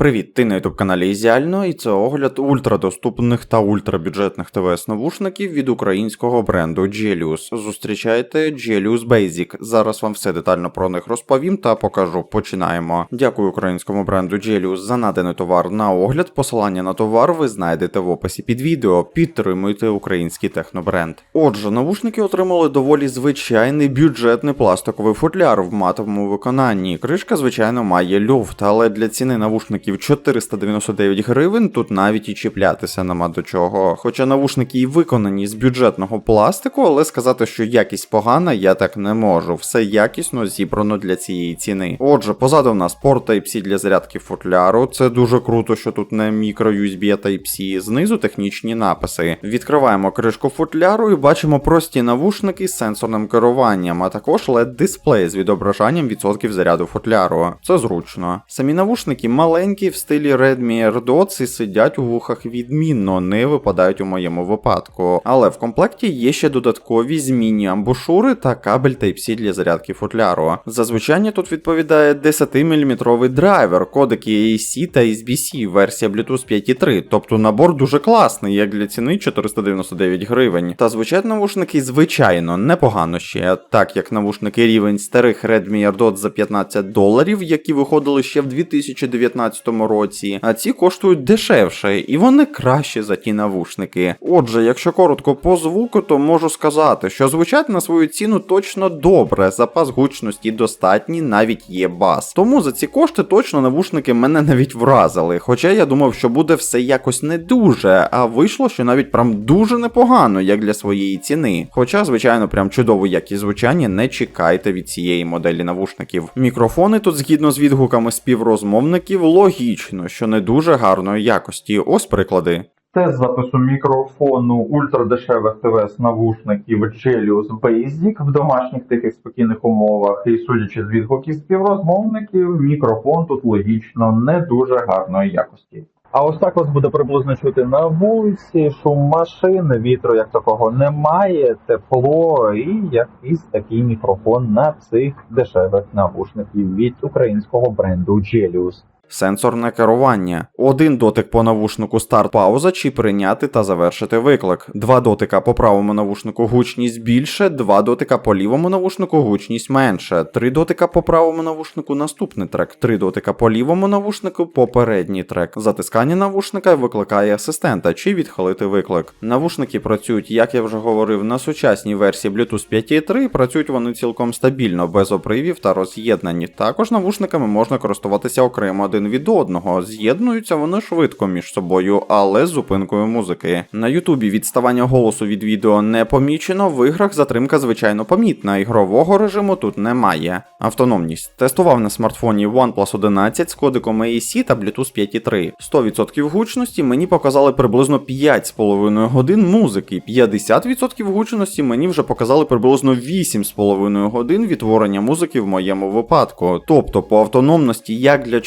Привіт, ти на youtube каналі Ізіально, і це огляд ультрадоступних та ультрабюджетних ТВС-навушників від українського бренду Gelius. Зустрічайте Gelius Basic. Зараз вам все детально про них розповім та покажу. Починаємо. Дякую українському бренду Gelius за наданий товар на огляд. Посилання на товар ви знайдете в описі під відео. Підтримуйте український технобренд. Отже, навушники отримали доволі звичайний бюджетний пластиковий футляр в матовому виконанні. Кришка, звичайно, має люфт, але для ціни навушників 499 гривень тут навіть і чіплятися нема до чого. Хоча навушники і виконані з бюджетного пластику, але сказати, що якість погана, я так не можу. Все якісно зібрано для цієї ціни. Отже, позаду в нас порт Type-C для зарядки футляру. Це дуже круто, що тут не мікро USB а Type-C. Знизу технічні написи. Відкриваємо кришку футляру і бачимо прості навушники з сенсорним керуванням, а також led дисплей з відображанням відсотків заряду футляру. Це зручно. Самі навушники маленькі в стилі Redmi AirDots і сидять у вухах відмінно, не випадають у моєму випадку. Але в комплекті є ще додаткові змінні амбушури та кабель Type-C для зарядки футляру. За звучання тут відповідає 10-мм драйвер, кодеки AAC та SBC, версія Bluetooth 5.3, тобто набор дуже класний, як для ціни 499 гривень. Та звучать навушники звичайно непогано ще, так як навушники рівень старих Redmi AirDots за 15 доларів, які виходили ще в 2019 році, а ці коштують дешевше, і вони краще за ті навушники. Отже, якщо коротко по звуку, то можу сказати, що звучать на свою ціну точно добре, запас гучності достатній, навіть є бас. Тому за ці кошти точно навушники мене навіть вразили. Хоча я думав, що буде все якось не дуже, а вийшло, що навіть прям дуже непогано, як для своєї ціни. Хоча, звичайно, прям чудову якість звучання не чекайте від цієї моделі навушників. Мікрофони тут, згідно з відгуками співрозмовників, логічно, що не дуже гарної якості. Ось приклади. Тест запису мікрофону ультрадешевих ТВС навушників Gelius Basic в домашніх тихих спокійних умовах. І судячи з відгуків співрозмовників, мікрофон тут логічно не дуже гарної якості. А ось так вас буде приблизно чути на вулиці, шум машин, вітру як такого немає, тепло і якийсь такий мікрофон на цих дешевих навушників від українського бренду Gelius. Сенсорне керування. Один дотик по навушнику старт пауза чи прийняти та завершити виклик. Два дотика по правому навушнику гучність більше, два дотика по лівому навушнику гучність менше, три дотика по правому навушнику наступний трек, три дотика по лівому навушнику попередній трек. Затискання навушника викликає асистента чи відхилити виклик. Навушники працюють, як я вже говорив, на сучасній версії Bluetooth 5.3, працюють вони цілком стабільно, без опривів та роз'єднані. Також навушниками можна користуватися окремо від одного. З'єднуються вони швидко між собою, але з зупинкою музики. На Ютубі відставання голосу від відео не помічено, в іграх затримка звичайно помітна, ігрового режиму тут немає. Автономність тестував на смартфоні OnePlus 11 з кодиком AAC та Bluetooth 5.3. 100% гучності мені показали приблизно 5,5 годин музики, 50% гучності мені вже показали приблизно 8,5 годин відтворення музики в моєму випадку. Тобто по автономності як для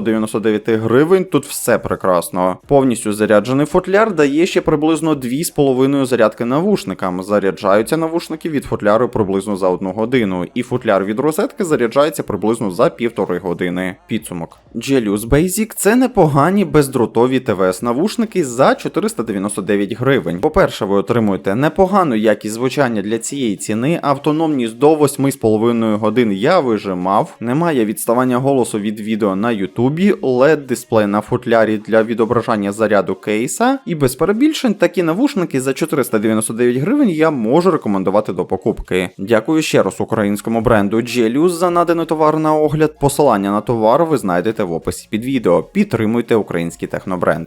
499 гривень тут все прекрасно. Повністю заряджений футляр дає ще приблизно 2,5 зарядки навушникам. Заряджаються навушники від футляру приблизно за 1 годину, і футляр від розетки заряджається приблизно за півтори години. Підсумок. Gelius Basic це непогані бездротові ТВС навушники за 499 гривень. По-перше, ви отримуєте непогану якість звучання для цієї ціни, автономність до 8,5 годин я вижимав, немає відставання голосу від відео на Ютубі, led дисплей на футлярі для відображання заряду кейса, і без перебільшень такі навушники за 499 гривень я можу рекомендувати до покупки. Дякую ще раз українському бренду Gelius за наданий товар на огляд. Посилання на товар ви знайдете в описі під відео. Підтримуйте український технобренд.